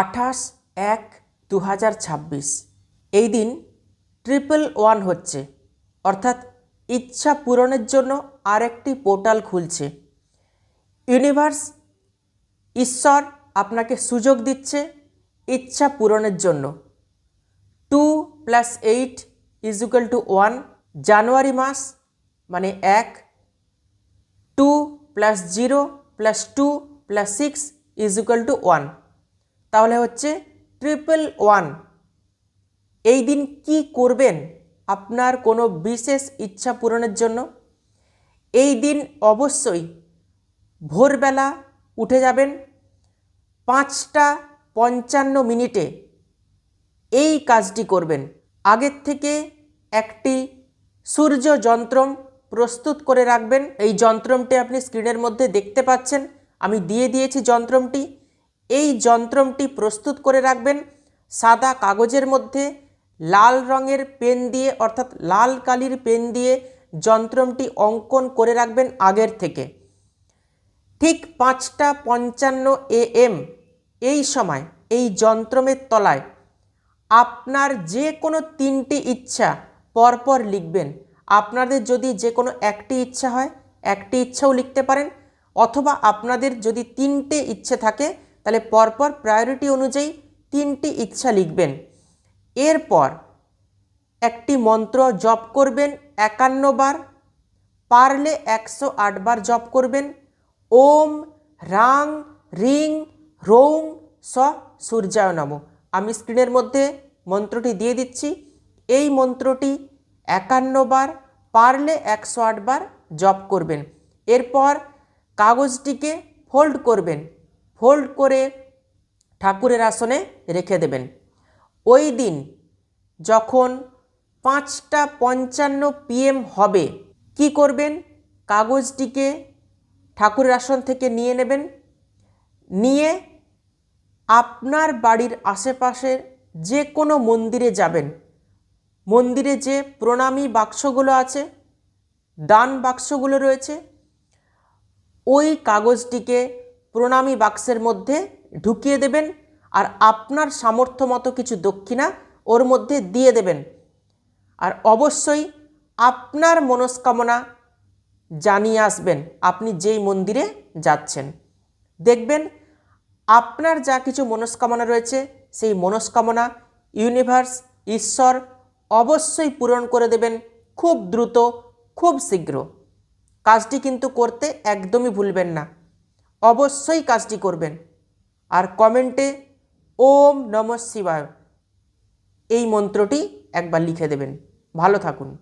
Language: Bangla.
আঠাশ এক দু হাজার ছাব্বিশ। এই দিন ট্রিপল ওয়ান হচ্ছে। অর্থাৎ ইচ্ছা পূরণের জন্য আরেকটি পোর্টাল খুলছে। ইউনিভার্স ঈশ্বর আপনাকে সুযোগ দিচ্ছে ইচ্ছা পূরণের জন্য। Two plus eight is equal to one জানুয়ারি মাস মানে এক। Two plus zero plus two plus six is equal to one. তাহলে হচ্ছে ট্রিপল ওয়ান এই দিন কি করবেন আপনার কোনো বিশেষ ইচ্ছা পূরণের জন্য? এই দিন অবশ্যই ভোরবেলা উঠে যাবেন পাঁচটা পঞ্চান্ন মিনিটে। এই কাজটি করবেন। আগের থেকে একটি সূর্য যন্ত্রম প্রস্তুত করে রাখবেন। এই যন্ত্রমটি আপনি স্ক্রিনের মধ্যে দেখতে পাচ্ছেন। আমি দিয়ে দিয়েছি যন্ত্রমটি। এই যন্ত্রমটি প্রস্তুত করে রাখবেন। সাদা কাগজের মধ্যে লাল রঙের পেন দিয়ে, অর্থাৎ লাল কালির পেন দিয়ে যন্ত্রমটি অঙ্কন করে রাখবেন আগের থেকে। ঠিক পাঁচটা পঞ্চান্ন এ এম এই সময়, এই যন্ত্রমের তলায় আপনার যে কোনো তিনটি ইচ্ছা পরপর লিখবেন। আপনাদের যদি যে কোনো একটি ইচ্ছা হয়, একটি ইচ্ছাও লিখতে পারেন, অথবা আপনাদের যদি তিনটে ইচ্ছে থাকে তাহলে পরপর প্রায়োরিটি অনুযায়ী তিনটি ইচ্ছা লিখবেন। এরপর একটি মন্ত্র জপ করবেন একান্ন বার, পারলে একশো আটবার জপ করবেন। ওম রাং রিং রৌং স সূর্যায় নম। আমি স্ক্রিনের মধ্যে মন্ত্রটি দিয়ে দিচ্ছি। এই মন্ত্রটি একান্ন বার, পারলে একশো আটবার জপ করবেন। এরপর কাগজটিকে ফোল্ড করবেন। ফোল্ড করে ঠাকুরের আসনে রেখে দেবেন। ওই দিন যখন পাঁচটা পঞ্চান্ন পিএম হবে, কি করবেন? কাগজটিকে ঠাকুরের আসন থেকে নিয়ে নেবেন। নিয়ে আপনার বাড়ির আশেপাশের যে কোনো মন্দিরে যাবেন। মন্দিরে যে প্রণামী বাক্সগুলো আছে, দান বাক্সগুলো রয়েছে, ওই কাগজটিকে প্রণামী বাক্সের মধ্যে ঢুকিয়ে দেবেন আর আপনার সামর্থ্য মতো কিছু দক্ষিণা ওর মধ্যে দিয়ে দেবেন। আর অবশ্যই আপনার মনস্কামনা জানিয়ে আসবেন, আপনি যেই মন্দিরে যাচ্ছেন। দেখবেন আপনার যা কিছু মনস্কামনা রয়েছে, সেই মনস্কামনা ইউনিভার্স, ঈশ্বর অবশ্যই পূরণ করে দেবেন খুব দ্রুত, খুব শীঘ্র। কাজটি কিন্তু করতে একদমই ভুলবেন না। অবশ্যই কাজটি করবেন। আর কমেন্টে ওম নম শিবায় এই মন্ত্রটি একবার লিখে দেবেন। ভালো থাকুন।